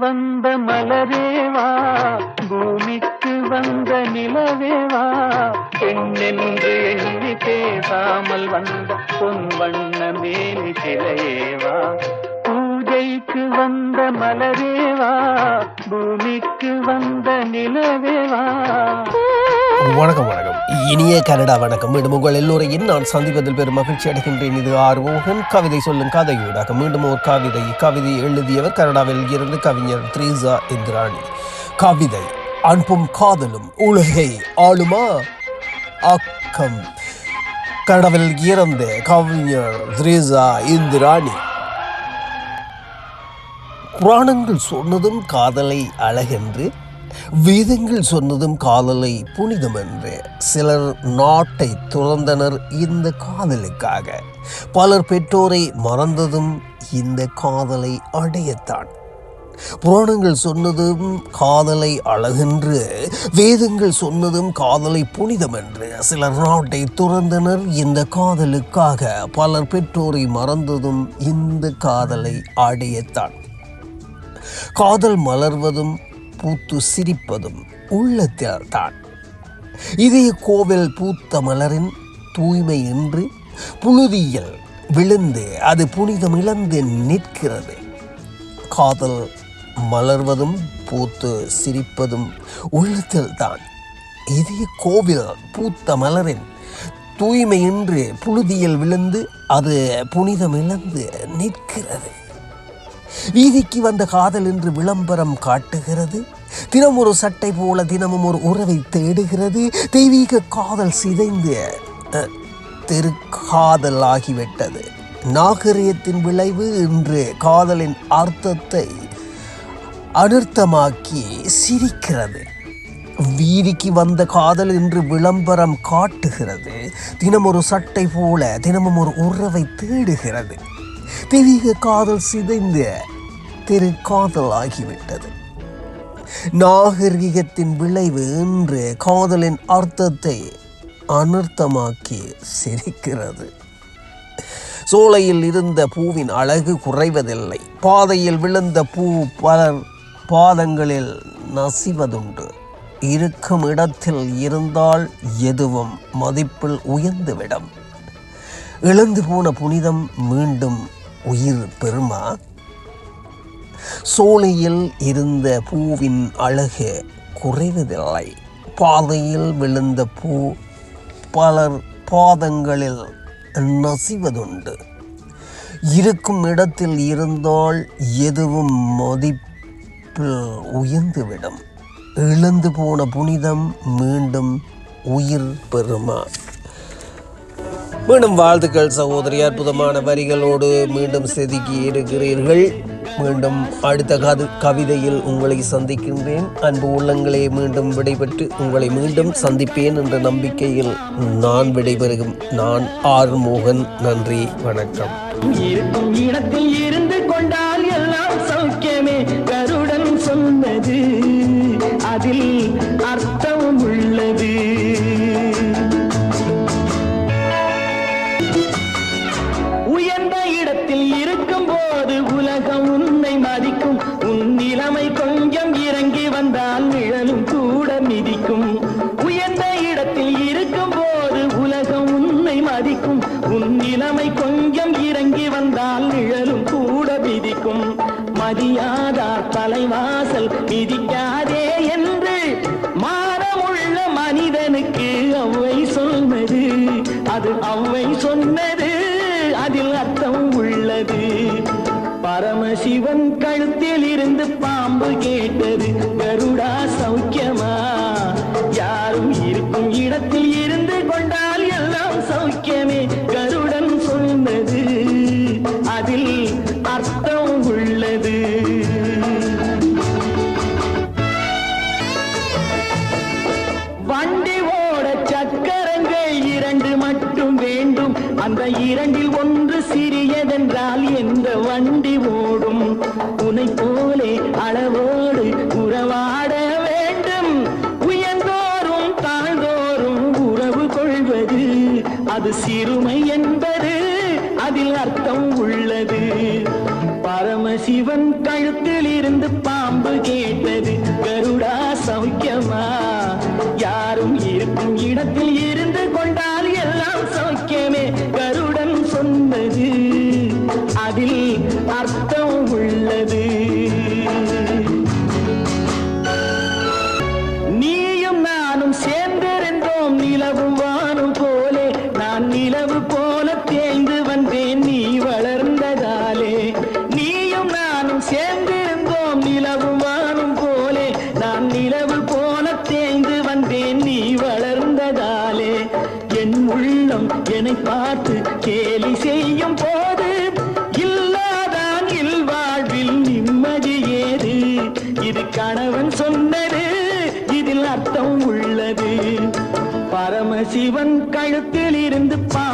வந்த மலரேவா பூமிக்கு வந்த நிலவேவா பெண்ணென்று எண்ணி பேசாமல் வந்த பொன் வண்ண மேலி சிலையேவா பூஜைக்கு வந்த மலரேவா பூமிக்கு வந்த நிலவேவா வணக்கம் வணக்கம். இனிய கனடா வணக்கம். மீண்டும் உங்கள் எல்லோரையும் நான் சந்திப்பதில் பெரும் மகிழ்ச்சி அடைகின்றேன். இது ஆர்வோகன் கவிதை சொல்லும் கதையூடாக மீண்டும் ஒரு கவிதை. கவிதை எழுதியவர் கனடாவில் இருந்து கவிஞர் த்ரீசா இந்திராணி. கவிதை அன்பும் காதலும் உலகை ஆளுமா? அக்கம் கனடாவில் இறந்த கவிஞர் த்ரீசா இந்திராணி. புராணங்கள் சொன்னதும் காதலை அழகென்று வேதங்கள் சொன்னதும் காதலை புனிதம் என்று சிலர் நாட்டை துறந்தனர் இந்த காதலுக்காக. பலர் பெற்றோரை மறந்ததும் இந்த காதலை அடையத்தான். புராணங்கள் சொன்னதும் காதலை அழகென்று வேதங்கள் சொன்னதும் காதலை புனிதம் என்று சிலர் நாட்டை துறந்தனர் இந்த காதலுக்காக. பலர் பெற்றோரை மறந்ததும் இந்த காதலை அடையத்தான். காதல் மலர்வதும் பூத்து சிரிப்பதும் உள்ளத்தில் தான். இதே கோவில் பூத்த மலரின் தூய்மை என்று புழுதியில் விழுந்து அது புனிதம் இழந்து நிற்கிறது. காதல் மலர்வதும் பூத்து சிரிப்பதும் உள்ளத்தில் தான். இதே கோவில் பூத்த மலரின் தூய்மை என்று புழுதியில் விழுந்து அது புனிதம் இழந்து நிற்கிறது. வீதிக்கு வந்த காதல் என்று விளம்பரம் காட்டுகிறது. தினம் ஒரு சட்டை போல தினமும் ஒரு உறவை தேடுகிறது. தெய்வீக காதல் சிதைந்து தெரு காதல் ஆகிவிட்டது. நாகரிகத்தின் விளைவு இன்று காதலின் அர்த்தத்தை அனர்த்தமாக்கி சிரிக்கிறது. வீதிக்கு வந்த காதல் என்று விளம்பரம் காட்டுகிறது. தினம் ஒரு சட்டை போல தினமும் ஒரு உறவை தேடுகிறது. தெய்வீக காதல் சிதைந்த திரு காதல் ஆகிவிட்டது நாகரிகத்தின் விளைவு என்று காதலின் அர்த்தத்தை அனர்த்தமாக்கி சிரிக்கிறது சோலையில் இருந்த பூவின் அழகு குறைவதில்லை பாதையில் விழுந்த பூ பலர் பாதங்களில் நசிவதுண்டு இருக்கும் இடத்தில் இருந்தால் எதுவும் மதிப்பில் உயர்ந்துவிடும் இழந்து போன புனிதம் மீண்டும் உயிர் பெறுமா? சோலையில் இருந்த பூவின் அழகு குறைவதில்லை. பாதையில் விழுந்த பூ பலர் பாதங்களில் நசிவதுண்டு. இருக்கும் இடத்தில் இருந்தால் எதுவும் மதிப்பில் உயர்ந்துவிடும். இழந்து போன புனிதம் மீண்டும் உயிர் பெறுமா? மீண்டும் வாழ்த்துக்கள் சகோதரி அற்புதமான வரிகளோடு மீண்டும் செதுக்கி இருக்கிறீர்கள். மீண்டும் அடுத்த கது கவிதையில் உங்களை சந்திக்கின்றேன். அன்பு உள்ளங்களே மீண்டும் விடைபெற்று உங்களை மீண்டும் சந்திப்பேன் என்ற நம்பிக்கையில் நான் விடைபெறுகும் நான் ஆறுமோகன் நன்றி வணக்கம். இருக்கும் இடத்தில் இருந்து கொண்டால் எல்லாம் சௌக்கியமே. கருடன் சொன்னது அதில் அர்த்தம் உள்ளது. தலைவாசல் மிதிக்காதே என்று மானமுள்ள மனிதனுக்கு அவ்வை சொன்னது. அது அவ்வை சொன்னது அதில் அர்த்தம் உள்ளது. பரமசிவன் கழுத்தில் இருந்து பாம்பு கேட்டது கருடா சௌக்கியமா? யாரும் இருக்கும் இடத்தில் அந்த இரண்டில் ஒன்று சிறியதென்றால் எந்த வண்டி ஓடும்? உனை போலே அளவோடு உறவாட வேண்டும். உயர்ந்தோறும் தாழ்ந்தோறும் உறவு கொள்வது அது சிறுமை என்பது அதில் அர்த்தம் உள்ளது. பரமசிவன் கழுத்தில் இருந்து என்னை பார்த்து கேலி செய்யும் போது இல்லாதான் இல்வாழ்வில் நிம்மதி ஏது? இது கணவன் சொன்னது இதில் அர்த்தம் உள்ளது. பரமசிவன் கழுத்தில் இருந்து பா